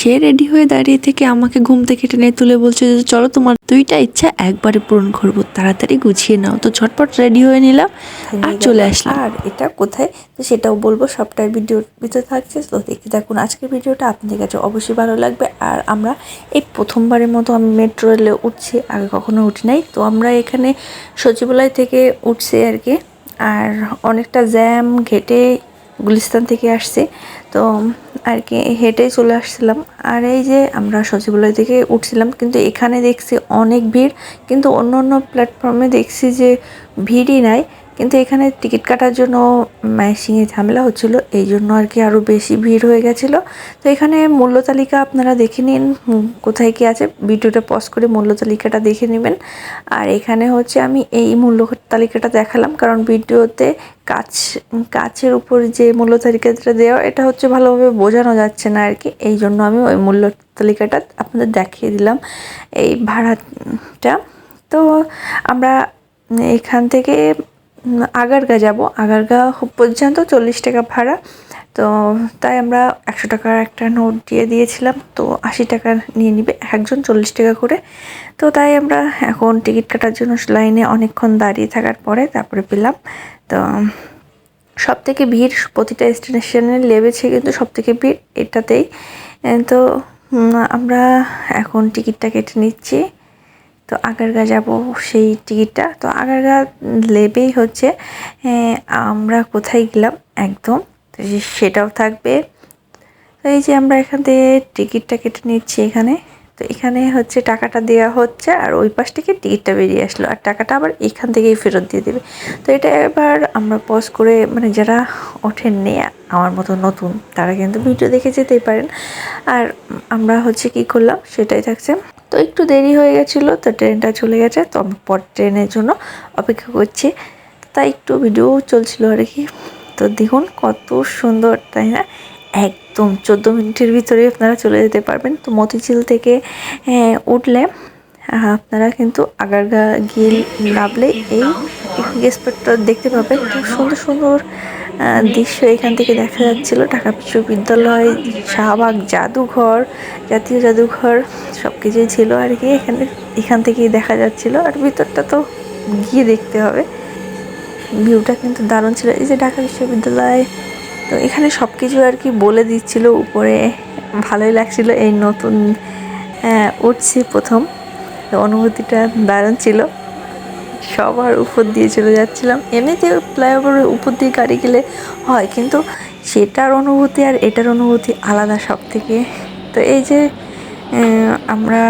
সে ready হয়ে দাঁড়িয়ে থেকে আমাকে ঘুম থেকে টেনে তুলে বলছে যে চলো তোমার দুইটা ইচ্ছা একবারে পূরণ করব। তাড়াতাড়ি গুছিয়ে নাও। তো ঝটপট রেডি হয়ে নিলাম আর চলে আসলাম। আর এটা কোথায়? তো সেটাও বলব সবটাই ভিডিওর ভিতরে থাকছে। তো দেখতে থাকুন আজকের ভিডিওটা আপনাদের কাছে অবশ্যই ভালো লাগবে। আর আমরা এই প্রথমবারের মতো আমি মেট্রো রেলে উঠছি আগে কখনো উঠি নাই। তো আমরা এখানে সচিবালয় থেকে উঠছি আর কি। আর অনেকটা জ্যাম ঘেটে গুলিস্তান থেকে আসছে। তো আর কি হেঁটে চলে আসছিলাম। আর এই যে আমরা সচিবালয় থেকে উঠছিলাম, কিন্তু এখানে দেখছি অনেক ভিড়, কিন্তু অন্য অন্য প্ল্যাটফর্মে দেখছি যে ভিড়ই নাই। কিন্তু এখানে টিকিট কাটার জন্য ম্যাশিংয়ে ঝামেলা হচ্ছিল, এই জন্য আর কি আরও বেশি ভিড় হয়ে গেছিল। তো এখানে মূল্য তালিকা আপনারা দেখে নিন কোথায় কি আছে। ভিডিওটা পজ করে মূল্য তালিকাটা দেখে নেবেন। আর এখানে হচ্ছে আমি এই মূল্য তালিকাটা দেখালাম, কারণ ভিডিওতে কাচ কাচের উপর যে মূল্য তালিকাটা দেওয়া, এটা হচ্ছে ভালোভাবে বোঝানো যাচ্ছে না আর কি। এই জন্য আমি ওই মূল্য তালিকাটা আপনাদের দেখিয়ে দিলাম এই ভাড়াটা। তো আমরা এখান থেকে আগারগা যাব। আগারগা পর্যন্ত চল্লিশ টাকা ভাড়া। তো তাই আমরা একশো টাকার একটা নোট দিয়ে দিয়েছিলাম। তো আশি টাকা নিয়ে নিবে একজন চল্লিশ টাকা করে। তো তাই আমরা এখন টিকিট কাটার জন্য লাইনে অনেকক্ষণ দাঁড়িয়ে থাকার পরে তারপরে পেলাম। তো সব থেকে ভিড় প্রতিটা স্টেশনে লেবেছে কিন্তু সব থেকে ভিড় এটাতেই। তো আমরা এখন টিকিটটা কেটে নিচ্ছি। তো আগারগা যাব সেই টিকিটটা। তো আগারগা লেবেই হচ্ছে আমরা কোথায় গেলাম একদম, তো সেটাও থাকবে। তো এই যে আমরা এখান থেকে টিকিটটা কেটে নিচ্ছি এখানে। তো এখানে হচ্ছে টাকাটা দেওয়া হচ্ছে আর ওই পাশ থেকে টিকিটটা বেরিয়ে আসলো। আর টাকাটা আবার এখান থেকেই ফেরত দিয়ে দেবে। তো এটা এবার আমরা পজ করে মানে যারা ওঠেননি, আমার মতো নতুন, তারা কিন্তু ভিডিও দেখে যেতেই পারেন। আর আমরা হচ্ছে কি করলাম, সেটাই থাকছে। তো একটু দেরি হয়ে গেছিল, তো ট্রেনটা চলে গেছে, তো আমরা পর ট্রেনের জন্য অপেক্ষা করছি। তাই একটু ভিডিও চলছিল আর কি। তো দেখুন কত সুন্দর, তাই না? একদম চোদ্দ মিনিটের ভিতরে আপনারা চলে যেতে পারবেন। তো মতিঝিল থেকে আহ, উঠলে আপনারা কিন্তু আগারগা গিয়ে নামলে এই স্পটটা দেখতে পাবেন। খুব সুন্দর সুন্দর দৃশ্য এখান থেকে দেখা যাচ্ছিল। ঢাকা বিশ্ববিদ্যালয় শাহবাগ জাদুঘর জাতীয় জাদুঘর সব কিছুই ছিল আর কি। এখানে এখান থেকেই দেখা যাচ্ছিল। আর ভিতরটা তো গিয়ে দেখতে হবে। ভিউটা কিন্তু দারুণ ছিল। এই যে ঢাকা বিশ্ববিদ্যালয় তো এখানে সব কিছু আর কি বলে দিচ্ছিল, উপরে ভালোই লাগছিল এই নতুন উঠছি প্রথম। অনুভূতিটা দারুণ ছিল। সবার উপর দিয়ে চলে যাচ্ছিলাম। এমনিতে ফ্লাইওভারের উপর দিয়ে গাড়ি গেলে হয়, কিন্তু সেটার অনুভূতি আর এটার অনুভূতি আলাদা সব থেকে তো এই যে আমরা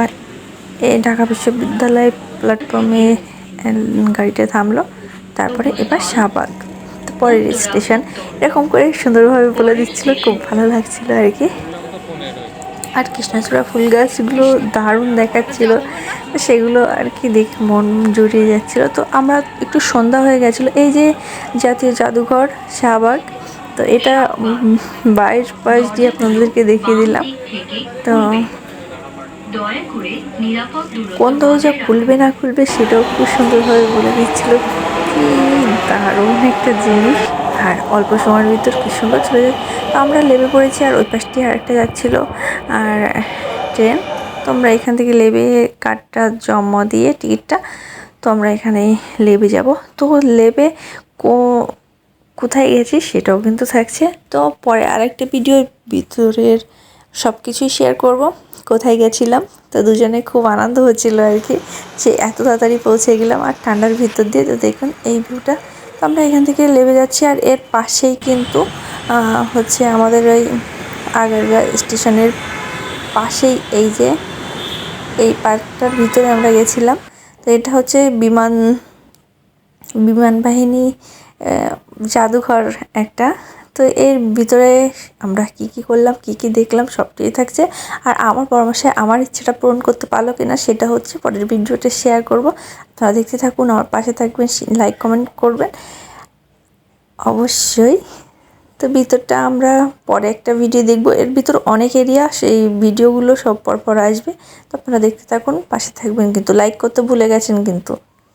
এই ঢাকা বিশ্ববিদ্যালয় প্ল্যাটফর্মে গাড়িটা থামলো। তারপরে এবার শাহবাগ। পরের স্টেশন। এরকম করে সুন্দরভাবে বলে দিচ্ছিল, খুব ভালো লাগছিল আর কি। আর কৃষ্ণচূড়া ফুল গাছগুলো দারুণ দেখাচ্ছিল। সেগুলো আর কি দেখে মন জুড়িয়ে যাচ্ছিল। তো আমরা একটু সন্ধ্যা হয়ে গেছিল। এই যে জাতীয় জাদুঘর, শাহবাগ, তো এটা বাইশ বাইশ দিয়ে আপনাদেরকে দেখিয়ে দিলাম। তো কোন দরজা খুলবে না খুলবে সেটাও খুব সুন্দরভাবে বলে দিচ্ছিল। কি দারুণ একটা জিনিস। আর অল্প সময়ের ভিতর কি সুন্দর চলে যায়। তো আমরা লেবে পড়েছি আর ওই পাশ দিয়ে আরেকটা যাচ্ছিল। আর ট্রেন, তো আমরা এখান থেকে লেবে কার্ডটা জমা দিয়ে টিকিটটা, তো আমরা এখানে লেবে যাব। তো লেবে কো, কোথায় গেছি সেটাও কিন্তু থাকছে। তো পরে আরেকটা ভিডিওর ভিতরের সব কিছুই শেয়ার করব, কোথায় গেছিলাম। তো দুজনে খুব আনন্দ হচ্ছিল আর কি, যে এত তাড়াতাড়ি পৌঁছে গেলাম। আর ঠান্ডার ভিতর দিয়ে তো দেখুন এই ভিউটা তো আমরা এখান থেকে লেবে যাচ্ছি আর এর পাশেই কিন্তু হচ্ছে আমাদের ওই আগারগা স্টেশনের পাশেই এই যে, এই পার্কটার ভিতরে আমরা গেছিলাম। তো এটা হচ্ছে বিমান বিমান বাহিনী জাদুঘর একটা। তো এর ভিতরে আমরা কি কি করলাম, কি কি দেখলাম, সবটাই থাকছে। আর আমার পরামর্শে আমার ইচ্ছাটা পূরণ করতে পারল কিনা সেটা হচ্ছে পরের ভিডিওটা শেয়ার করব। আপনারা দেখতে থাকুন, আমার পাশে থাকবেন লাইক কমেন্ট করবেন। অবশ্যই। তো ভিতরটা আমরা পরে একটা ভিডিও দেখব। এর ভিতর অনেক এরিয়া সেই ভিডিওগুলো সব পর পর আসবে। তো আপনারা দেখতে থাকুন, পাশে থাকবেন কিন্তু লাইক করতে ভুলে গেছেন কিন্তু।